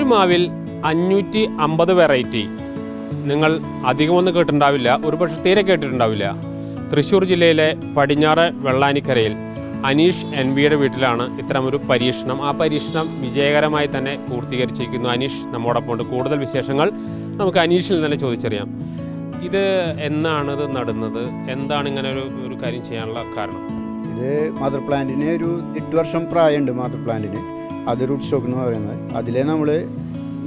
മാവിൽ അഞ്ഞൂറ്റി അമ്പത് വെറൈറ്റി നിങ്ങൾ അധികമൊന്നും കേട്ടിട്ടുണ്ടാവില്ല. ഒരുപക്ഷെ തീരെ കേട്ടിട്ടുണ്ടാവില്ല. തൃശ്ശൂർ ജില്ലയിലെ പടിഞ്ഞാറ് വെള്ളാനിക്കരയിൽ അനീഷ് എൻ വിയുടെ വീട്ടിലാണ് ഇത്തരമൊരു പരീക്ഷണം. ആ പരീക്ഷണം വിജയകരമായി തന്നെ പൂർത്തീകരിച്ചിരിക്കുന്നു അനീഷ്. നമ്മോടൊപ്പം ഉണ്ട്. കൂടുതൽ വിശേഷങ്ങൾ നമുക്ക് അനീഷിൽ തന്നെ ചോദിച്ചറിയാം. ഇത് എന്നാണ് നടുന്നത്? എന്താണ് ഇങ്ങനെ ഒരു ഒരു കാര്യം ചെയ്യാനുള്ള കാരണം? ഇത് മദർ പ്ലാന്റിന് ഒരു എട്ട് വർഷം പ്രായമുണ്ട് മദർ പ്ലാന്റിന്. അത് റൂട്ട് സ്റ്റോക്ക് എന്ന് പറയുന്നത്. അതിൽ നമ്മൾ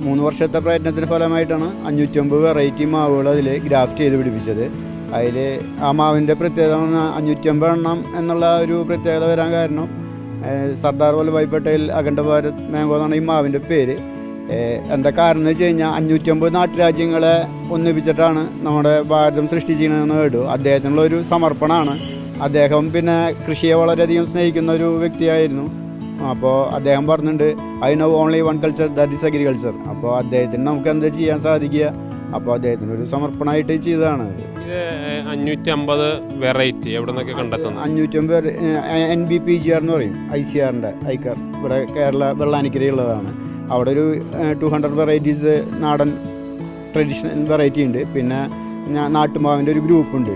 മൂന്ന് വർഷത്തെ പ്രയത്നത്തിന് ഫലമായിട്ടാണ് അഞ്ഞൂറ്റമ്പത് വെറൈറ്റി മാവുകൾ അതിൽ ഗ്രാഫ്റ്റ് ചെയ്ത് പിടിപ്പിച്ചത്. അതിൽ ആ മാവിന്റെ പ്രത്യേകത അഞ്ഞൂറ്റമ്പത് എണ്ണം എന്നുള്ള ഒരു പ്രത്യേകത വരാൻ കാരണം സർദാർ വല്ലഭായ് പട്ടേൽ അഖണ്ഡ ഭാരത് മാംഗോ എന്നാണ് ഈ മാവിന്റെ പേര്. എന്താ കാരണം എന്ന് വെച്ച് കഴിഞ്ഞാൽ അഞ്ഞൂറ്റമ്പത് നാട്ടുരാജ്യങ്ങളെ ഒന്നിപ്പിച്ചിട്ടാണ് നമ്മുടെ ഭാരതം സൃഷ്ടിച്ചിരിക്കണമെന്ന് കേട്ടു. അദ്ദേഹത്തിനുള്ള ഒരു സമർപ്പണമാണ്. അദ്ദേഹം പിന്നെ കൃഷിയെ വളരെയധികം സ്നേഹിക്കുന്ന ഒരു വ്യക്തിയായിരുന്നു. അപ്പോൾ അദ്ദേഹം പറഞ്ഞിട്ടുണ്ട് I know only one culture that is agriculture അപ്പോൾ അദ്ദേഹത്തിന് നമുക്ക് എന്താ ചെയ്യാൻ സാധിക്കുക? അപ്പോൾ അദ്ദേഹത്തിന് ഒരു സമർപ്പണമായിട്ട് ചെയ്തതാണ്. ഇത് അഞ്ഞൂറ്റി അമ്പത് വെറൈറ്റി എവിടെ നിന്നൊക്കെ കണ്ടെത്തുന്നത്? അഞ്ഞൂറ്റമ്പത് N B P G R എന്ന് പറയും ഐ സി ആറിന്റെ ഐക്കാർ. ഇവിടെ കേരള വെള്ളാനിക്കരയുള്ളതാണ് അവിടെ ഒരു ടു ഹൺഡ്രഡ് വെറൈറ്റീസ് നാടൻ ട്രഡീഷണൽ വെറൈറ്റി ഉണ്ട്. പിന്നെ ഞാൻ നാട്ടുമാവിന്റെ ഒരു ഗ്രൂപ്പുണ്ട്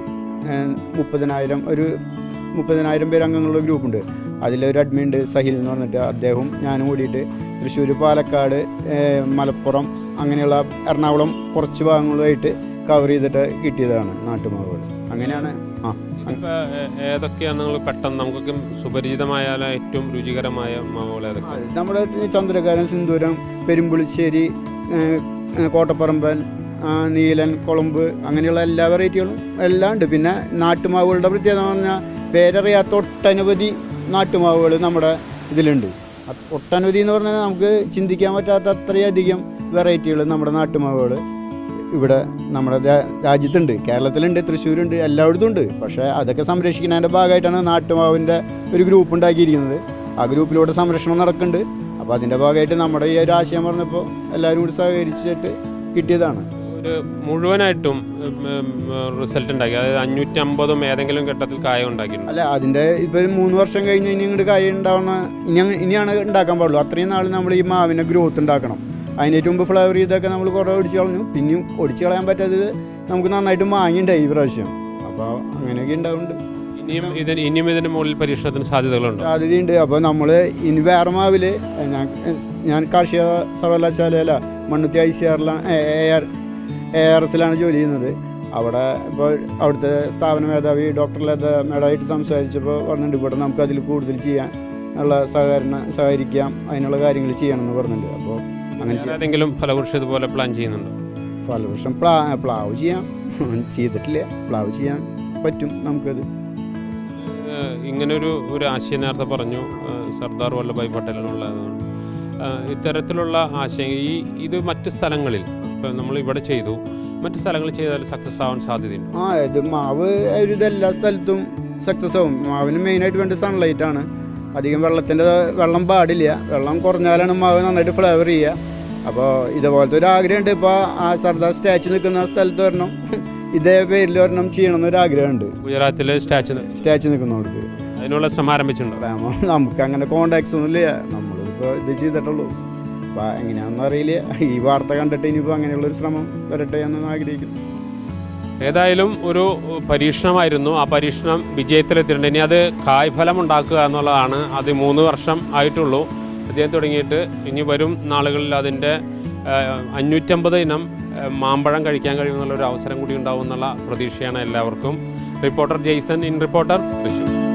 മുപ്പതിനായിരം ഒരു മുപ്പതിനായിരം പേര് അംഗങ്ങളുള്ള ഗ്രൂപ്പുണ്ട് അതിലൊരു അഡ്മിൻ ഉണ്ട് സഹിൽ എന്ന് പറഞ്ഞിട്ട് അദ്ദേഹവും ഞാനും കൂടിയിട്ട് തൃശ്ശൂർ പാലക്കാട് മലപ്പുറം അങ്ങനെയുള്ള എറണാകുളം കുറച്ച് ഭാഗങ്ങളുമായിട്ട് കവർ ചെയ്തിട്ട് കിട്ടിയതാണ് നാട്ടുമാവുകൾ അങ്ങനെയാണ് ആ ഏതൊക്കെയാണ് നിങ്ങൾ പെട്ടെന്ന് നമുക്കൊക്കെ സുപരിചിതമായ ഏറ്റവും രുചികരമായ മാവുകൾ നമ്മുടെ ചന്ദ്രകാരൻ സിന്ദൂരം പെരുമ്പുളിശ്ശേരി കോട്ടപ്പറമ്പൻ നീലൻ കൊളമ്പ് അങ്ങനെയുള്ള എല്ലാ വെറൈറ്റികളും എല്ലാം ഉണ്ട്. പിന്നെ നാട്ടുമാവുകളുടെ പ്രത്യേകത എന്ന് പറഞ്ഞാൽ പേരറിയാത്ത ഒട്ടനവധി നാട്ടുമാവുകൾ നമ്മുടെ ഇതിലുണ്ട്. ഒട്ടനവധി എന്ന് പറഞ്ഞാൽ നമുക്ക് ചിന്തിക്കാൻ പറ്റാത്ത അത്രയധികം വെറൈറ്റികൾ നമ്മുടെ നാട്ടുമാവുകൾ ഇവിടെ നമ്മുടെ രാജ്യത്തുണ്ട്. കേരളത്തിലുണ്ട് തൃശ്ശൂരുണ്ട് എല്ലായിടത്തും ഉണ്ട്. പക്ഷേ അതൊക്കെ സംരക്ഷിക്കുന്നതിന്റെ ഭാഗമായിട്ടാണ് നാട്ടുമാവിന്റെ ഒരു ഗ്രൂപ്പ് ഉണ്ടാക്കിയിരിക്കുന്നത്. ആ ഗ്രൂപ്പിലൂടെ സംരക്ഷണം നടക്കുന്നുണ്ട്. അപ്പോൾ അതിന്റെ ഭാഗമായിട്ട് നമ്മുടെ ഈ ഒരു ആശയം പറഞ്ഞപ്പോൾ എല്ലാവരും കൂടി സഹകരിച്ചിട്ട് കിട്ടിയതാണ്. ഒരു മുഴുവനായിട്ടും റിസൾട്ട് ഉണ്ടാക്കി. അതായത് അഞ്ഞൂറ്റി അമ്പതും ഏതെങ്കിലും ഘട്ടത്തിൽ കായ ഉണ്ടാക്കിയിട്ടുണ്ട്. അല്ല അതിന്റെ ഇപ്പൊ മൂന്ന് വർഷം കഴിഞ്ഞ് ഇനി ഇങ്ങോട്ട് കായ ഉണ്ടാവണ ഇനി ഇനിയാണ് ഉണ്ടാക്കാൻ പാടുള്ളൂ. അത്രയും നാൾ നമ്മൾ ഈ മാവിനെ ഗ്രോത്ത് ഉണ്ടാക്കണം. അതിനേറ്റ് മുമ്പ് ഫ്ലവർ ചെയ്തൊക്കെ നമ്മൾ കുറേ ഒടിച്ചു കളഞ്ഞു. പിന്നെയും ഒടിച്ചു കളയാൻ പറ്റാത്തത് നമുക്ക് നന്നായിട്ട് മാങ്ങിണ്ടായി ഈ പ്രാവശ്യം. അപ്പോൾ അങ്ങനെയൊക്കെ ഉണ്ടാവുന്നുണ്ട്. ഇനിയും ഇതിന് ഇനിയും ഇതിന് മുകളിൽ പരീക്ഷണത്തിന് സാധ്യതകളുണ്ട്. സാധ്യതയുണ്ട്. അപ്പോൾ നമ്മൾ ഇനി വേറെ മാവിൽ ഞാൻ ഞാൻ കാർഷിക സർവകലാശാലയല്ല മണ്ണുത്തി ഐ സി ആറിലാണ് എ ആർ എ ആർ എസിലാണ് ജോലി ചെയ്യുന്നത്. അവിടെ ഇപ്പോൾ അവിടുത്തെ സ്ഥാപന മേധാവി ഡോക്ടർ ലത മേഡമായിട്ട് സംസാരിച്ചപ്പോൾ പറഞ്ഞിട്ടുണ്ട് ഇവിടെ നമുക്ക് അതിൽ കൂടുതൽ ചെയ്യാൻ ഉള്ള സഹകരണ സഹകരിക്കാം അതിനുള്ള കാര്യങ്ങൾ ചെയ്യണമെന്ന് പറഞ്ഞിട്ടുണ്ട്. അപ്പോൾ അങ്ങനെ ഏതെങ്കിലും ഫലവൃക്ഷം ഇതുപോലെ പ്ലാൻ ചെയ്യുന്നുണ്ടോ? ഫലവൃക്ഷം പ്ലാ പ്ലാവ് ചെയ്യാം. ചെയ്തിട്ടില്ല. പ്ലാവ് ചെയ്യാൻ പറ്റും നമുക്കത്. ഇങ്ങനൊരു ഒരു ആശയം നേരത്തെ പറഞ്ഞു. സർദാർ വല്ലഭായ് പട്ടേലിനുള്ളതാണ് ഇത്തരത്തിലുള്ള ആശയം ഈ ഇത് മറ്റ് സ്ഥലങ്ങളിൽ ഇപ്പം നമ്മൾ ഇവിടെ ചെയ്തു. മറ്റു സ്ഥലങ്ങളിൽ ചെയ്താൽ സക്സസ് ആവാൻ സാധ്യതയുണ്ട്. ആ ഇത് മാവ് ഒരു ഇതെല്ലാ സ്ഥലത്തും സക്സസ് ആവും. മാവിന് മെയിനായിട്ട് വേണ്ട സൺലൈറ്റ് ആണ്. അധികം വെള്ളത്തിന്റെ വെള്ളം പാടില്ല. വെള്ളം കുറഞ്ഞാലാണ് മാവ് നന്നായിട്ട് ഫ്ലേവർ ചെയ്യുക. അപ്പോൾ ഇതുപോലത്തെ ഒരു ആഗ്രഹമുണ്ട്. ഇപ്പോൾ ആ സർദാർ സ്റ്റാച്ചു നിൽക്കുന്ന സ്ഥലത്ത് വരണം. ഇതേ പേരിൽ ഒരെണ്ണം ചെയ്യണം എന്നൊരു ആഗ്രഹമുണ്ട്. ഗുജറാത്തിലെ സ്റ്റാച്ചു സ്റ്റാച്ചു നിൽക്കുന്നിടത്ത് അതിനുള്ള ശ്രമം ആരംഭിച്ചിട്ടുണ്ടോ? നമുക്ക് അങ്ങനെ കോണ്ടാക്ട്സ് ഒന്നും ഇല്ല നമ്മളിപ്പോൾ ഇത് ചെയ്തിട്ടുള്ളൂ. അപ്പോൾ എങ്ങനെയാണെന്ന് അറിയില്ല. ഈ വാർത്ത കണ്ടിട്ട് ഇനിയിപ്പോൾ അങ്ങനെയുള്ളൊരു ശ്രമം വരട്ടെ എന്ന് ആഗ്രഹിക്കുന്നു. ഏതായാലും ഒരു പരീക്ഷണമായിരുന്നു. ആ പരീക്ഷണം വിജയത്തിലെത്തിയിട്ടുണ്ട്. ഇനി അത് കായ്ഫലം ഉണ്ടാക്കുക എന്നുള്ളതാണ്. അത് മൂന്ന് വർഷം ആയിട്ടുള്ളൂ. അദ്ദേഹം തുടങ്ങിയിട്ട് ഇനി വരും നാളുകളിൽ അതിന്റെ അഞ്ഞൂറ്റമ്പത് ഇനം മാമ്പഴം കഴിക്കാൻ കഴിയുമെന്നുള്ള ഒരു അവസരം കൂടി ഉണ്ടാവും എന്നുള്ള പ്രതീക്ഷയാണ് എല്ലാവർക്കും. Reporter Jason in reporter Thrissur